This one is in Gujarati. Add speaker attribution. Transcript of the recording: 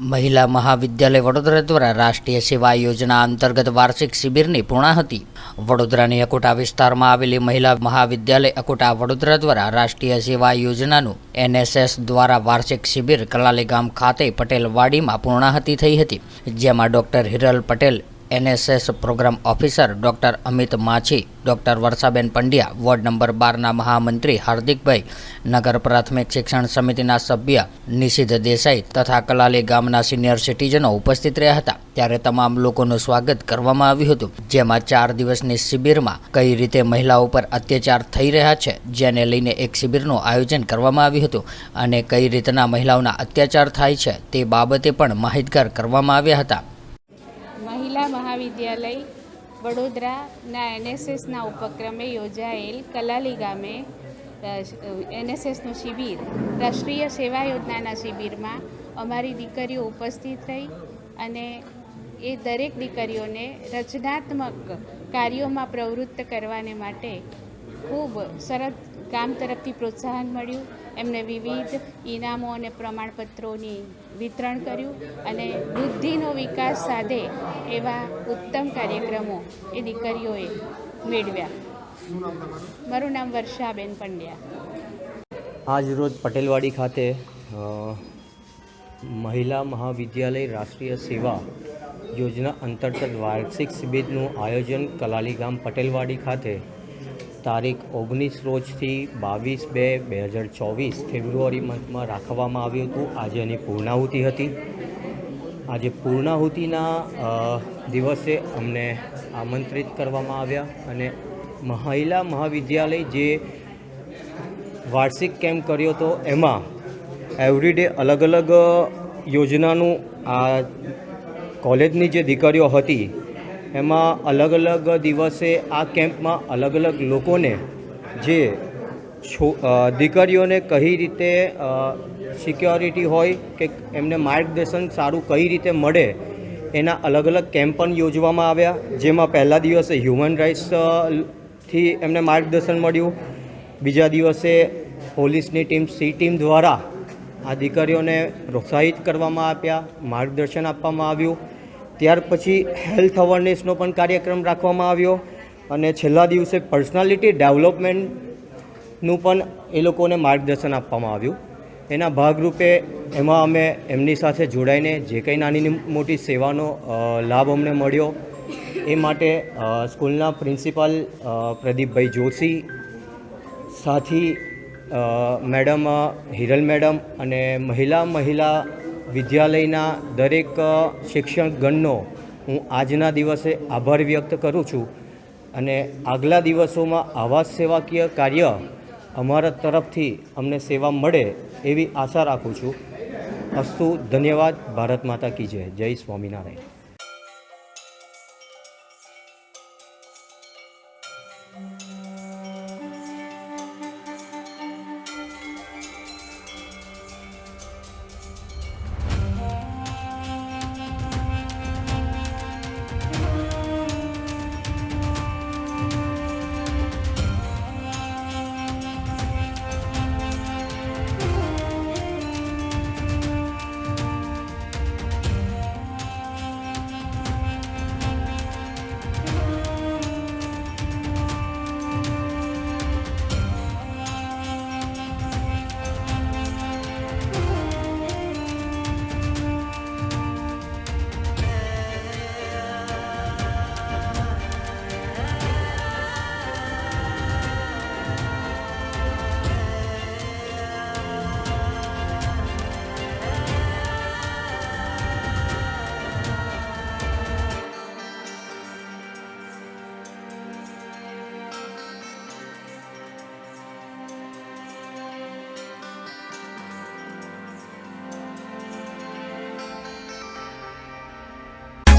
Speaker 1: મહિલા મહાવિદ્યાલય વડોદરા દ્વારા રાષ્ટ્રીય સેવા યોજના અંતર્ગત વાર્ષિક શિબિરની પૂર્ણાહતિ વડોદરાની અકોટા વિસ્તારમાં આવેલી મહિલા મહાવિદ્યાલય અકોટા વડોદરા દ્વારા રાષ્ટ્રીય સેવા યોજનાનું એનએસએસ દ્વારા વાર્ષિક શિબિર કલાલી ગામ ખાતે પટેલવાડીમાં પૂર્ણાહતિ થઈ હતી, જેમાં doctor Hiral Patel NSS programme officer doctor Amit Machhi, doctor Varshaben Pandya, ward number બારના મહામંત્રી હાર્દિકભાઈ, નગર પ્રાથમિક શિક્ષણ સમિતિના સભ્ય નિષિદ્ધ દેસાઈ તથા કલાલી ગામના સિનિયર સિટીઝનો ઉપસ્થિત રહ્યા હતા. ત્યારે તમામ લોકોનું સ્વાગત કરવામાં આવ્યું હતું. જેમાં ચાર દિવસની શિબિરમાં કઈ રીતે મહિલાઓ પર અત્યાચાર થઈ રહ્યા છે, જેને લઈને એક શિબિરનું આયોજન કરવામાં આવ્યું હતું અને કઈ રીતના મહિલાઓના અત્યાચાર થાય છે તે બાબતે પણ માહિતગાર કરવામાં આવ્યા હતા.
Speaker 2: મહાવિદ્યાલય વડોદરાના એનએસએસના ઉપક્રમે યોજાયેલ કલાલી ગામે એનએસએસનું શિબિર, રાષ્ટ્રીય સેવા યોજનાના શિબિરમાં અમારી દીકરીઓ ઉપસ્થિત રહી અને એ દરેક દીકરીઓને રચનાત્મક કાર્યોમાં પ્રવૃત્ત કરવાને માટે ખૂબ સરસ ગામ તરફથી પ્રોત્સાહન મળ્યું. એમને વિવિધ ઇનામો અને પ્રમાણપત્રોની વિતરણ કર્યું અને બુદ્ધિનો વિકાસ સાધે એવા ઉત્તમ કાર્યક્રમો એ દીકરીઓએ મેળવ્યા. મારું નામ વર્ષાબેન પંડ્યા.
Speaker 3: આજ રોજ પટેલવાડી ખાતે મહિલા મહાવિદ્યાલય રાષ્ટ્રીય સેવા યોજના અંતર્ગત વાર્ષિક શિબિરનું આયોજન કલાલી ગામ પટેલવાડી ખાતે તારીખ ઓગણીસ રોજથી બાવીસ બે બે હજાર ચોવીસ ફેબ્રુઆરી મંથમાં રાખવામાં આવ્યું હતું. આજે એની પૂર્ણાહુતિ હતી. આજે પૂર્ણાહુતિના દિવસે અમને આમંત્રિત કરવામાં આવ્યા અને મહિલા મહાવિદ્યાલય જે વાર્ષિક કેમ્પ કર્યો હતો, એમાં એવરીડે અલગ અલગ યોજનાનું આ કોલેજની જે દીકરીઓ હતી એમાં અલગ અલગ દિવસે આ કેમ્પમાં અલગ અલગ લોકોને જે દીકરીઓને કઈ રીતે સિક્યોરિટી હોય કે એમને માર્ગદર્શન સારું કઈ રીતે મળે, એના અલગ અલગ કેમ્પ પણ યોજવામાં આવ્યા. જેમાં પહેલા દિવસે હ્યુમન રાઇટ્સથી એમને માર્ગદર્શન મળ્યું. બીજા દિવસે પોલીસની ટીમ, સી ટીમ દ્વારા આ દીકરીઓને પ્રોત્સાહિત કરવામાં આપ્યા, માર્ગદર્શન આપવામાં આવ્યું. ત્યાર પછી હેલ્થ અવેરનેસનો પણ કાર્યક્રમ રાખવામાં આવ્યો અને છેલ્લા દિવસે પર્સનાલિટી ડેવલપમેન્ટનું પણ એ લોકોને માર્ગદર્શન આપવામાં આવ્યું. એના ભાગરૂપે એમાં અમે એમની સાથે જોડાઈને જે કંઈ નાની મોટી સેવાનો લાભ અમને મળ્યો એ માટે સ્કૂલના પ્રિન્સિપાલ પ્રદીપભાઈ જોશી સાથી મેડમ હિરલ મેડમ અને મહિલા મહિલા વિદ્યાલયના દરેક શિક્ષણગણનો હું આજના દિવસે આભાર વ્યક્ત કરું છું. અને આગલા દિવસોમાં આવા સેવાકીય કાર્ય અમારા તરફથી અમને સેવા મળે એવી આશા રાખું છું. અસ્તુ, ધન્યવાદ. ભારત માતા કી જય. જય સ્વામિનારાયણ.